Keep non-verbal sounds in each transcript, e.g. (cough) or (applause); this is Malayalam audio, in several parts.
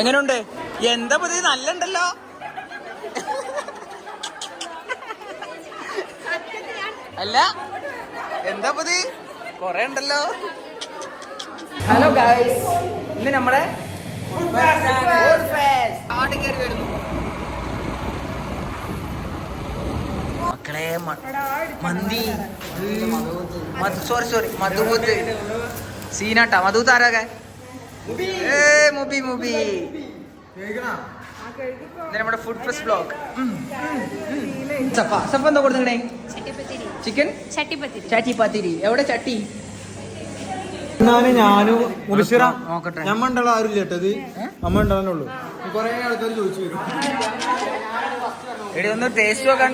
എങ്ങനെയുണ്ട് എന്താ പുതിയ? നല്ലണ്ടല്ലോ. അല്ല എന്താ പുതി കൊറേ ഉണ്ടല്ലോ. ഹലോ ഗായ്സ് ഇന്ന് നമ്മുടെ മക്കളെ മന്തി. സോറി സോറി മധുബൂത്ത് സീനാട്ടാ മധുബൂത്ത് ആരാകെ ഏ മുബി മുബി. ഇത് നമ്മുടെ food first blog Safa Safa എന്താ കൊടുത്തേ ചിക്കൻ ചട്ടിപ്പത്തിരി. എവിടെ ചട്ടി? ഞാനും മുബിഷിറ. ആരും ചേട്ടത് അമ്മ ഉണ്ടാവാനുള്ളൂ കൊറേ ആൾക്കാർ ചോദിച്ചു വരും. എടി ഒന്ന് ടേസ്റ്റ് നോക്കാൻ.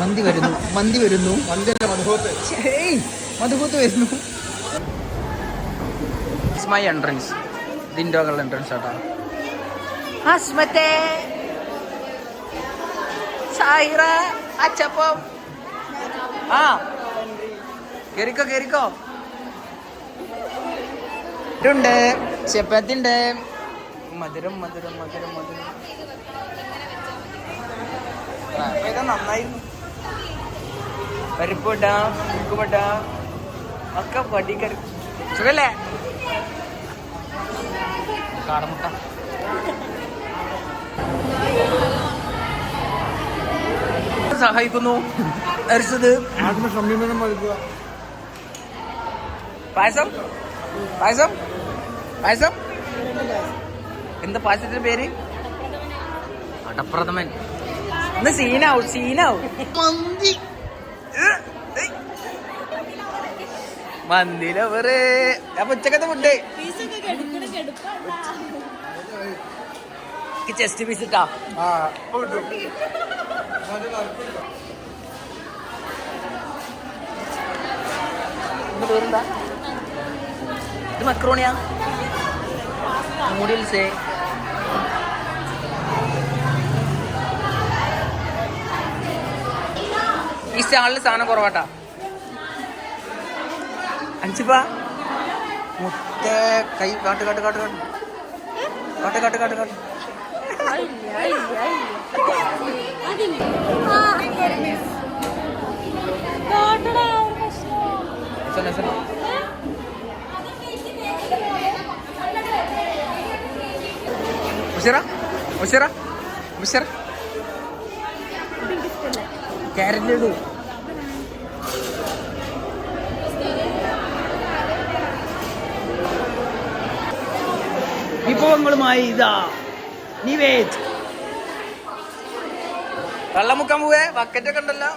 മന്തി വരുന്നു മന്തി വരുന്നു. മന്തി മധുഹോത്ത്. ഏയ് മധുപൂത്ത് ദിസ് മൈ എൻട്രൻസ് ദിൻഡോകളുടെ എൻട്രൻസ് ആട്ടാ. ഹസ്മറ്റേ സാഹിറ അച്ചപ്പം. ആ. കേറിക്കോ കേറിക്കോ. ഇതുണ്ട്. ചെപ്പത്തിണ്ട്. മധുരം മധുരം മധുരം മധുരം. ഇത് നന്നായിരുന്നു. പരിപ്പ് വിട്ടാ മുക്ക് വിട്ടാ ഒക്കെ പടിക്കരുത് സുഖല്ലേ? കാടമുട്ട. സഹായിക്കുന്നു? സമീപനം വഴുക്കുക പായസം? പായസം? പായസം? എന്താ പായസത്തിന്റെ പേര്? അടപ്രഥമൻ. ഇന്ന് സീനാവും സീനാവും മന്തി. മന്തിലവറ് അപ്പൊ ഉച്ചക്കത്തെ ഫുഡ് ചെസ്റ്റ് പീസ് ഇട്ടാ? പേരെന്താ? ഇത് മക്രോണിയാ? നൂഡിൽസ് ഈ സ്റ്റാളിൽ സാധനം കുറവാട്ടാ. അഞ്ചുപ്പാ മുത്തേ കൈ കാട്ട് കാട്ട് കാട്ട് കാട്ട്. കാട്ട് കാട്ട് കാട്ട് കാട്ട്. സൊന്ന സൊന്ന ഉഷറ? ഉഷറ? ഉഷറ? ക്യാരറ്റ് ലഡു വിഭവങ്ങളുമായി ഇതാ നിവേദ്. വെള്ളമുക്കാൻ പോവേ ബക്കറ്റ് ഒക്കെ ഉണ്ടല്ലോ.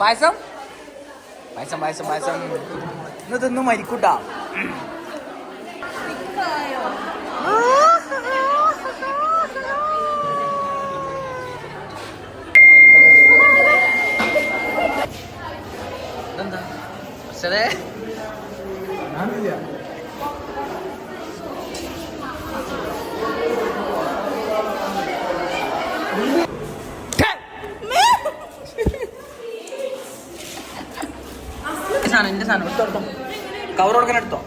പായസം? പായസം പായസം പായസം. ഇന്ന് തിന്നു മരിക്കൂട്ടാ. ഇതെന്താ? പക്ഷേ സാധനം എന്റെ സാധനം. എടുത്തോ എടുത്തോ. കവർ കൊടുക്കാൻ എടുത്തോ.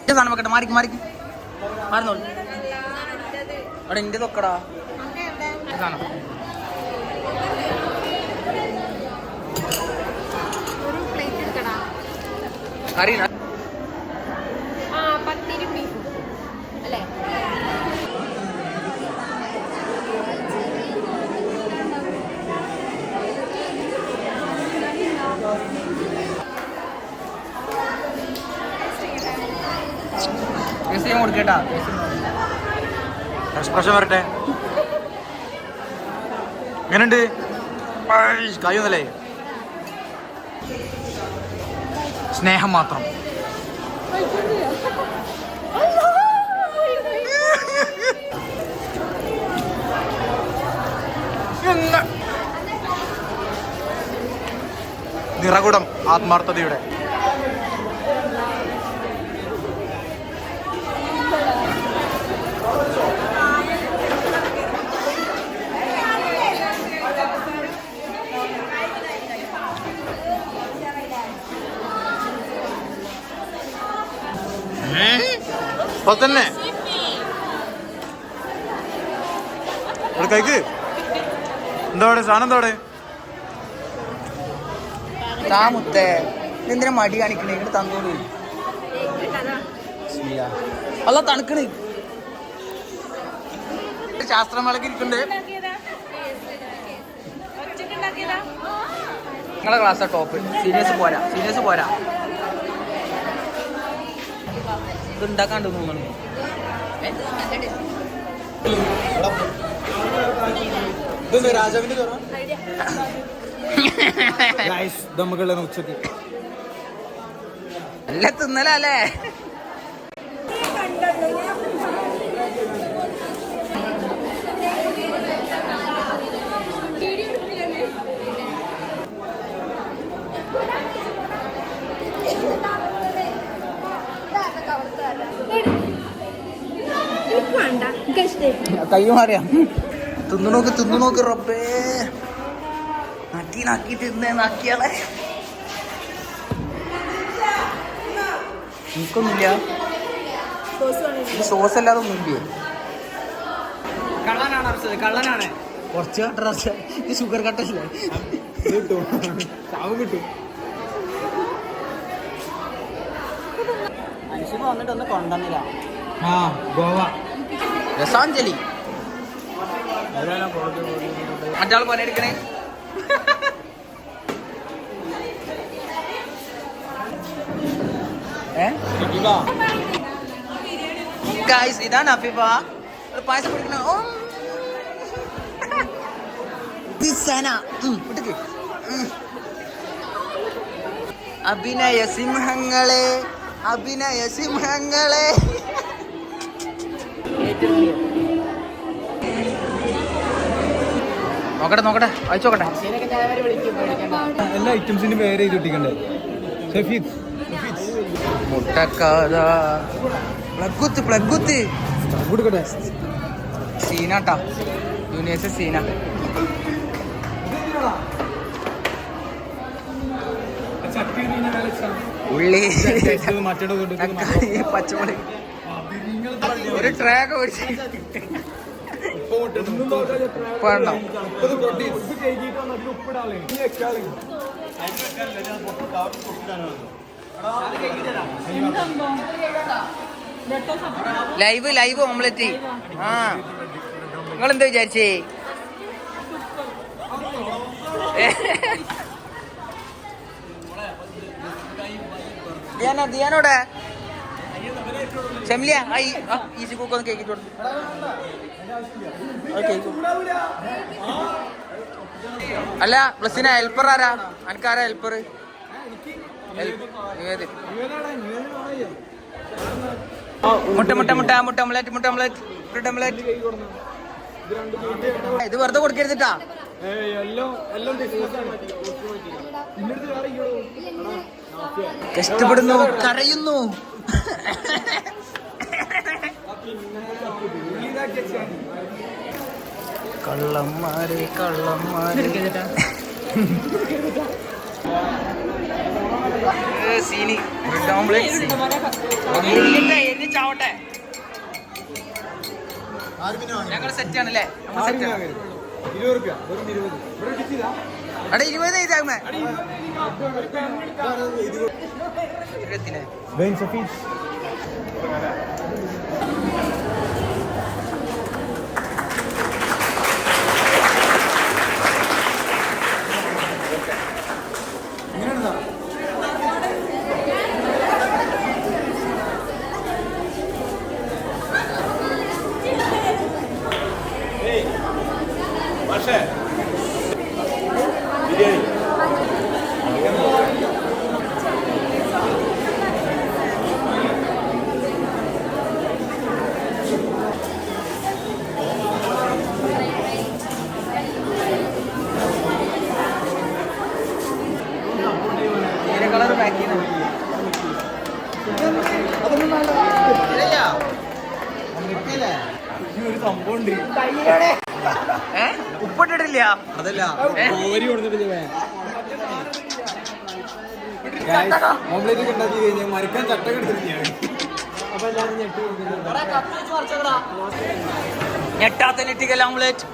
എന്റെ സാധനം വെക്കട്ടെ മാറിക്ക് മാറിക്ക്. മാറുന്നോളൂ. അവിടെ എന്റെ തൊക്കടാ സാധനം ഒരു പ്ലേറ്റ് എടുക്കടാ. അറിയണ ആ പത്തിരി ബീഫും അല്ലേ എക്സ്പ്രഷൻ വരട്ടെ. എങ്ങനെയുണ്ട് കഴിയുന്നല്ലേ സ്നേഹം മാത്രം. നിറകുടം ആത്മാർത്ഥതയുടെ ഇപ്പൊ തന്നെ. ഇവിടെ കഴിക്ക് എന്തോടെ സാധനം എന്തോടെ താ മുത്തേ. എന്തിനാ മടി കാണിക്കണേ? ഇങ്ങോട്ട് തന്നോളൂ. അല്ല തണുക്കണ്. ശാസ്ത്രമേളക്ക് ഇരിക്കണ്ടേ. നിങ്ങളെ ക്ലാസ്സാ ടോപ്പ് സീരിയസ് പോരാ. സീരിയസ് പോരാ. ഇത് ഉണ്ടാക്കാണ്ട് തോന്നുന്നു രാജാവിന്റെ നമുക്കുള്ള (laughs) ഉച്ചയ്ക്ക്. അല്ല തിന്നലല്ലേ വേണ്ട എനിക്ക് കൈ മാറിയാ. തിന്നു നോക്ക് തിന്നു നോക്ക് റബ്ബേ. നക്കി നക്കി തിന്നേ നക്കിയാളെ. എനിക്കൊന്നുമില്ല. സോസ് അല്ലാതെ ഒന്നുമില്ലേ കള്ളനാണ് അർച്ചത് കള്ളനാണ്. കുറച്ച് കട്ടറ ഇത് ഷുഗർ കട്ടല്ലേ കിട്ടും. ചാവ് കിട്ടും. മനുഷ്യന് വന്നിട്ടൊന്നും ഒന്ന് കൊണ്ടുവന്നില്ല. ആ ഗോവ. രസാഞ്ജലി. മറ്റാൾ പണിയെടുക്കണേ ഗായ്സ് ഇതാണ് അഫിഫ പായസം കുടിക്കണ? ഓ. ഉം. അഭിനയ സിംഹങ്ങളെ അഭിനയ സിംഹങ്ങളെ. നോക്കട്ടെ നോക്കട്ടെ. നോക്കട്ടെ. എല്ലാ ഐറ്റംസിന്റെ പേര് ഷഫീദ്. മുട്ടക്കാത പ്ലഗുത്ത് പ്ലഗുത്ത് കൊടുക്കട്ടെ. സീനാട്ടാ യൂണിവേഴ്സ് സീന. ഉള്ളി. പച്ചമുളക്. ഒരു ട്രാക്ക് ഓടിച്ച് ലൈവ് ലൈവ് ഓംലെറ്റ് ആ. നിങ്ങൾ എന്താ വിചാരിച്ചേ? ദിയാന ദിയാനോടെ? ഷെമിലിയ ആ ഈ- ആ, ഈസി കുക്ക് ഒന്ന് കേക്കിട്ട് കൊടുത്തു അല്ല പ്ലസിന ഹെൽപ്പർ ആരാ അനക്കാരാ ഹെൽപ്പർ മുട്ട മുട്ട മുട്ട മുട്ട ഓംലെറ്റ് മുട്ട ഓംലെറ്റ് ബ്രെഡ് ഓംലെറ്റ് ഇത് വെറുതെ കൊടുക്കരുതിട്ടാ കഷ്ടപ്പെടുന്നു കരയുന്നു. കള്ളന്മാര് കള്ളന്മാര്. സീനി ബ്രെഡ് ഓംലെറ്റ് ചാവട്ടെ ഞങ്ങൾ സെറ്റ് ആണല്ലേ? ഇരുപത് ഇതാകുമേ ഇരുപത്തിനെ. E aí? ഓംലേറ്റ് ഉണ്ടാക്കി കഴിഞ്ഞാൽ മരിക്കാൻ ചട്ട എടുത്തിട്ട് ഞെട്ടാത്ത ഞെട്ടിക്കൽ ഓംലേറ്റ്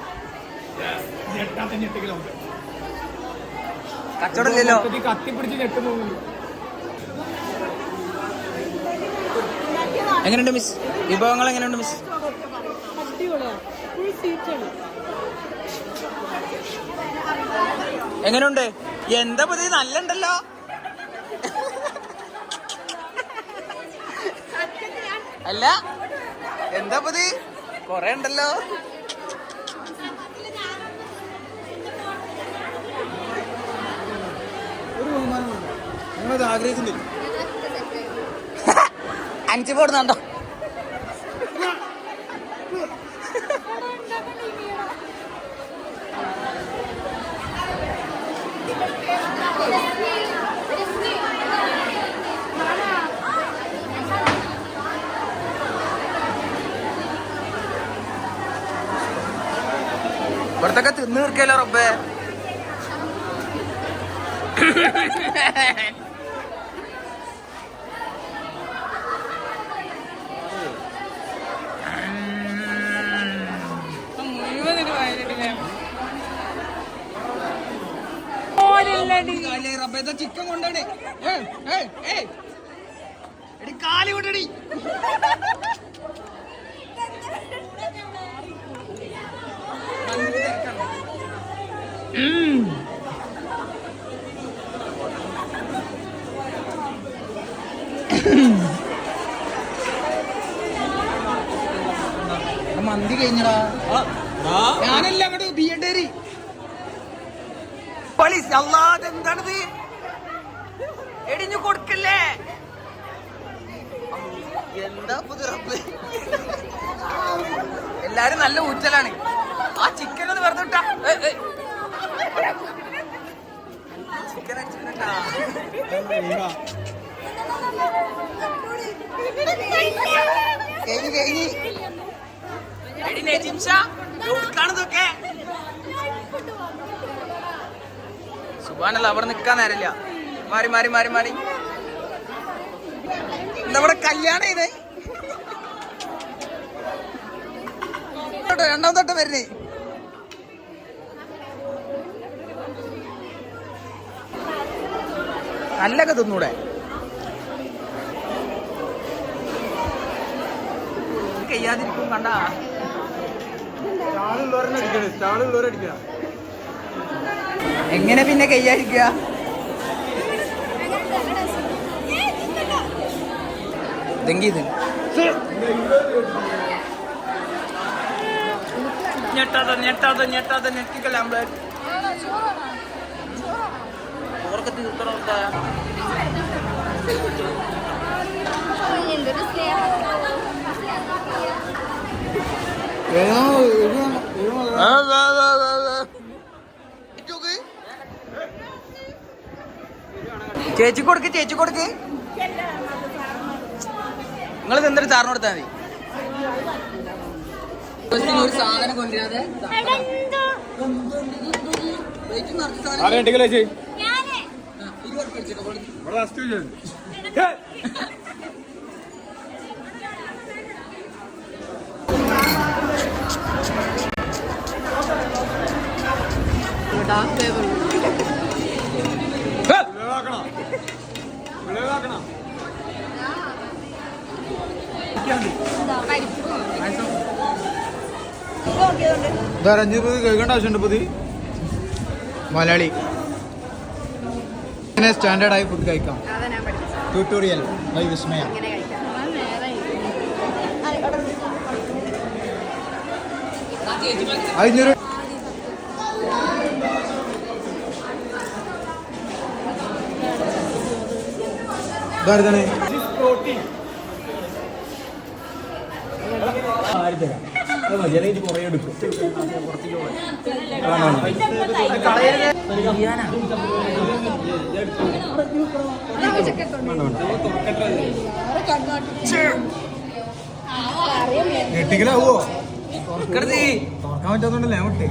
കച്ചവടമില്ലല്ലോ കത്തിപ്പിടിച്ച് ഞെട്ടുന്നു. എങ്ങനെയുണ്ട് മിസ് വിഭവങ്ങൾ എങ്ങനെയുണ്ട് മിസ് എങ്ങനെയുണ്ട്? എന്താ പുതിയ നല്ല അല്ല എന്താ പതി? കൊറേ ഉണ്ടല്ലോ. അഞ്ച് പോടുന്നുണ്ടോ? ഇവിടത്തൊക്കെ തിന്നു തീർക്കല്ലോ റബ്ബേ ചിക്കൻ കൊണ്ടാണ്. എടി കാലി കൊണ്ടടി മന്തി കഴിഞ്ഞടാ ഞാനല്ല അങ്ങോട്ട് ബിയണ്ടേരി പോലീസ് അല്ലാതെ എന്താണിത് എടിഞ്ഞു കൊടുക്കല്ലേ എന്താ പുതിയ റബ്ബ് എല്ലാരും നല്ല ഊറ്റലാണ്. ആ ചിക്കൻ ഒന്ന് വെറുതെ വിട്ടാ. ചിക്കൻ സുബാനല്ല അവിടെ നിക്കാൻ നേരമില്ല. മാറി മാറി മാറി മാറി. നമ്മുടെ കല്യാണം ഇത് രണ്ടാം തൊട്ട് വരുന്നേ. നല്ലൊക്കെ തിന്നൂടെ. കയ്യാതിരിക്കും കണ്ട. എങ്ങനെ പിന്നെ കയ്യാതിരിക്കുക? ഇതെങ്കി ഞെട്ടാതെ ഞെട്ടാതെ ഞെട്ടാതെ ഞെട്ടിക്കല്ല നമ്മൾ? ഓർക്ക് തീർക്കണം എന്തൊരു സ്നേഹം ചേച്ചി കൊടുക്ക് ചേച്ചി കൊടുക്ക്. നിങ്ങൾ എന്തൊരു സാറിന് കൊടുത്താൽ മതി? ഒരു സാധനം കൊണ്ടുവരാതെ. എന്താ അടിക്കലേ അഞ്ഞൂറ് പതി കഴിക്കേണ്ട ആവശ്യമുണ്ട് പ്രതി മലയാളി. എങ്ങനെ സ്റ്റാൻഡേർഡായി ഫുഡ് കഴിക്കാം. Tutorial by Vismaya. അഞ്ഞൂറ്. ഇതാരുതാണ്? ഞെട്ടിക്കലാവോ കരുതി തുറക്കാൻ പറ്റാത്തോണ്ടല്ലേ ഞാൻ വിട്ടേ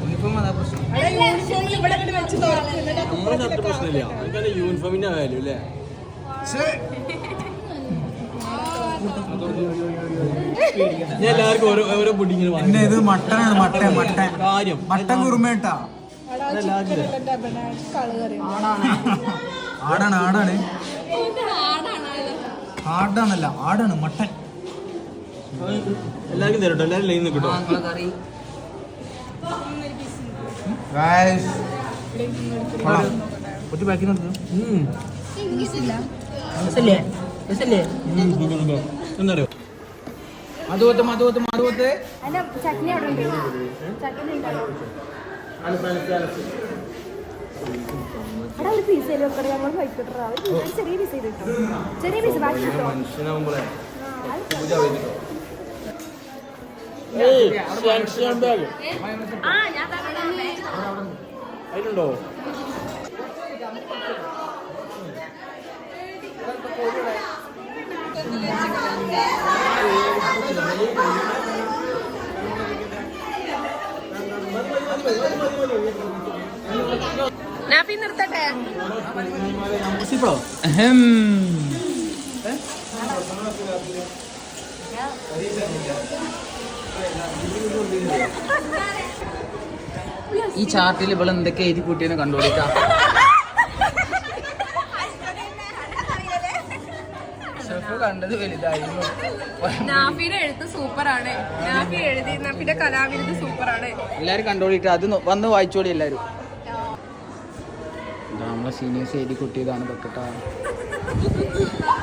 യൂണിഫോം അതാ പ്രശ്നം. യൂണിഫോമിന്റെ വാല്യൂ അല്ലേ എല്ലാവർക്കും ഓരോ ഓരോ പുഡിങ്ങിന് പിന്നെ ഇത് മട്ടനാണ് മട്ടൻ മട്ടൻ കാര്യം. മട്ടൻ കുറുമേട്ടാ. ആടാണ് ആടാണ്. ആടാണല്ല. ആടാണ് മട്ടൻ. എല്ലാവർക്കും തരട്ടോ എല്ലാവരും ലൈൻ നിൽക്കട്ടോ ഒറ്റ ബാക്കി നടന്നു എന്നറിയോ? മധുവത്ത് മധുവത്ത് മധുവത്ത്. ചട്നി അവിടെ ഉണ്ട്? ചട്നി ഉണ്ടോ? അവിടെ ഒരു പീസ് ചെയ്ത് വെക്കട്ടെ ഞങ്ങൾ കഴിക്കട്ടാ ഒരു piece- ഒരു ചെറിയ പീസ് ചെയ്ത് കിട്ടും? ചെറിയ പീസ് ബാക്കി കിട്ടോ. മനുഷ്യനാകുമ്പോഴേ ആ ഞാൻ തന്നെ അതിലുണ്ടോ നാപ്പി നിർത്തട്ടെ? ഈ ചാർട്ടിൽ ഇപ്പോൾ എന്തൊക്കെ എഴുതി കൂട്ടിയെന്ന് കണ്ടുപിടിക്കാം. കണ്ടത് വലുതായിരുന്നു. നാഫിയുടെ എഴുത്ത് സൂപ്പറാണ്. നാഫി എഴുതി നാഫിയുടെ കലാവിരുത് സൂപ്പറാണ്. എല്ലാരും കണ്ടോളിട്ട്. അത് വന്ന് വായിച്ചോളി എല്ലാരും. നമ്മളെ സീനിയേഴ്സ് എഴുതി കുട്ടിയതാണ് പക്കട്ടാ (laughs)